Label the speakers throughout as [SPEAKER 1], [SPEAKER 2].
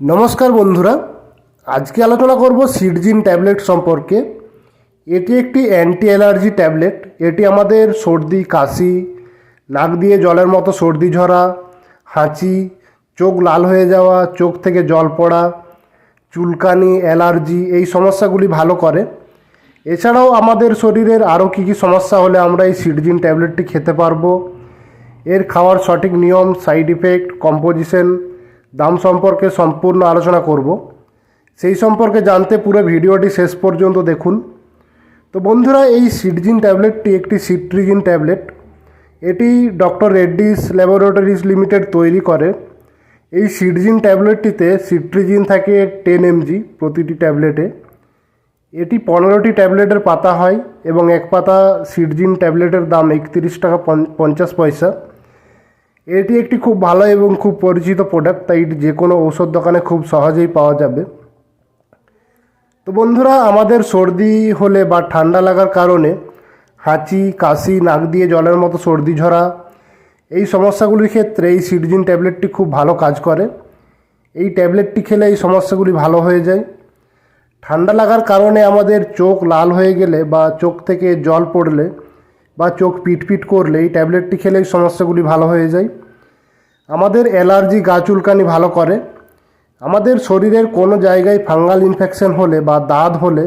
[SPEAKER 1] নমস্কার বন্ধুরা, আজকে আলোচনা করব সিডজিন ট্যাবলেট সম্পর্কে। এটি একটি অ্যান্টি অ্যালার্জি ট্যাবলেট। এটি আমাদের সর্দি, কাশি, নাক দিয়ে জলের মতো সর্দি ঝরা, হাঁচি, চোখ লাল হয়ে যাওয়া, চোখ থেকে জল পড়া, চুলকানি, অ্যালার্জি এই সমস্যাগুলি ভালো করে। এছাড়াও আমাদের শরীরের আরও কী কী সমস্যা হলে আমরা এই সিডজিন ট্যাবলেটটি খেতে পারব। এর খাওয়ার সঠিক নিয়ম, সাইড ইফেক্ট, কম্পোজিশন দাম সম্পর্কে সম্পূর্ণ আলোচনা করব। সেই সম্পর্কে জানতে পুরো ভিডিওটি শেষ পর্যন্ত দেখুন। তো বন্ধুরা, এই সিডজিন ট্যাবলেটটি একটি সিট্রিজিন ট্যাবলেট। এটি ডক্টর রেড্ডিস ল্যাবরেটরিজ লিমিটেড তৈরি করে। এই সিডজিন ট্যাবলেটটিতে সিট্রিজিন থাকে টেন এমজি প্রতিটি ট্যাবলেটে। এটি পনেরোটি ট্যাবলেটের পাতা হয় এবং এক পাতা সিডজিন ট্যাবলেটের দাম একত্রিশ টাকা পঞ্চ- পঞ্চাশ পয়সা। এটি একটি খুব ভালো এবং খুব পরিচিত প্রোডাক্ট তাই যে কোনো ঔষধ দোকানে খুব সহজেই পাওয়া যাবে। তো বন্ধুরা, আমাদের সর্দি হলে বা ঠান্ডা লাগার কারণে হাঁচি, কাশি, নাক দিয়ে জলের মতো সর্দি ঝরা, এই সমস্যাগুলির ক্ষেত্রে এই সিডজিন ট্যাবলেটটি খুব ভালো কাজ করে। এই ট্যাবলেটটি খেলে এই সমস্যাগুলি ভালো হয়ে যায়। ঠান্ডা লাগার কারণে আমাদের চোখ লাল হয়ে গেলে বা চোখ থেকে জল পড়লে বা চোখ পিটপিট করলে এই ট্যাবলেটটি খেলে এই সমস্যাগুলি ভালো হয়ে যায়। আমাদের অ্যালার্জি গা চুলকানি ভালো করে। আমাদের শরীরের কোনো জায়গায় ফাঙ্গাল ইনফেকশন হলে বা দাঁত হলে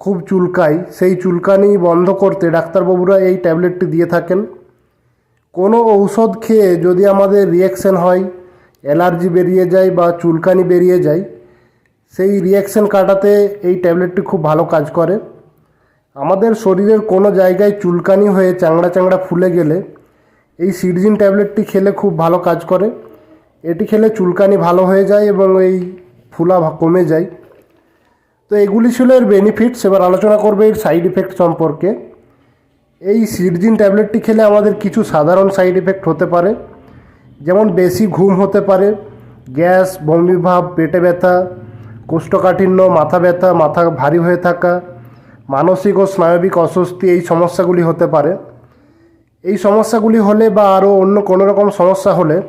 [SPEAKER 1] খুব চুলকায় সেই চুলকানি বন্ধ করতে ডাক্তারবাবুরা এই ট্যাবলেটটি দিয়ে থাকেন। কোনো ঔষধ খেয়ে যদি আমাদের রিয়াকশন হয়, অ্যালার্জি বেরিয়ে যায় বা চুলকানি বেরিয়ে যায়, সেই রিয়াকশন কাটাতে এই ট্যাবলেটটি খুব ভালো কাজ করে। আমাদের শরীরের কোনো জায়গায় চুলকানি হয়ে চাংড়া চাংড়া ফুলে গেলে এই সিডজিন ট্যাবলেটটি খেলে খুব ভালো কাজ করে। এটি খেলে চুলকানি ভালো হয়ে যায় এবং এই ফুলা কমে যায়। তো এগুলি ছিল এর বেনিফিটস এবার আলোচনা করবে এর সাইড ইফেক্ট সম্পর্কে। এই সিডজিন ট্যাবলেটটি খেলে আমাদের কিছু সাধারণ সাইড ইফেক্ট হতে পারে, যেমন বেশি ঘুম হতে পারে, গ্যাস বমিভাব পেটে ব্যথা, কোষ্ঠকাঠিন্য, মাথা ব্যথা, মাথা ভারী হয়ে থাকা মানসিক ও স্নায়বিক অস্বস্তি এই সমস্যাগুলি হতে পারে। এই সমস্যাগুলি হলে বা আরও অন্য কোনো রকম সমস্যা হলে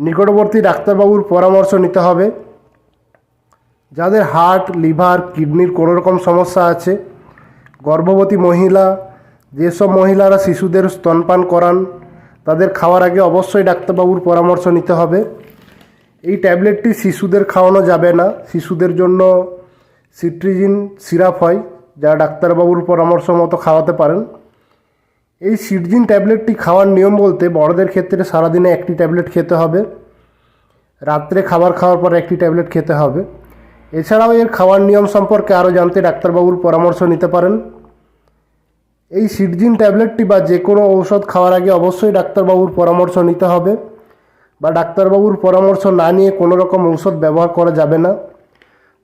[SPEAKER 1] নিকটবর্তী ডাক্তারবাবুর পরামর্শ নিতে হবে। যাদের হার্ট, লিভার, কিডনির কোনো রকম সমস্যা আছে, গর্ভবতী মহিলা, যেসব মহিলারা শিশুদের স্তনপান করান, তাদের খাওয়ার আগে অবশ্যই ডাক্তারবাবুর পরামর্শ নিতে হবে। এই ট্যাবলেটটি শিশুদের খাওয়ানো যাবে না। শিশুদের জন্য সিট্রিজিন, সিরাপ হয়। যা ডাক্তারবাবুর পরামর্শ মতো খাওয়াতে পারেন, এই সিটজিন ট্যাবলেটটি খাওয়ার নিয়ম বলতে বড়দের ক্ষেত্রে সারাদিনে একটি ট্যাবলেট খেতে হবে, রাত্রে খাবার খাওয়ার পর একটি ট্যাবলেট খেতে হবে। এছাড়াও এর খাওয়ার নিয়ম সম্পর্কে আরও জানতে ডাক্তারবাবুর পরামর্শ নিতে পারেন। এই সিডজিন ট্যাবলেটটি বা যে কোনো ঔষধ খাওয়ার আগে অবশ্যই ডাক্তারবাবুর পরামর্শ নিতে হবে বা ডাক্তারবাবুর পরামর্শ না নিয়ে কোনো রকম ঔষধ ব্যবহার করা যাবে না।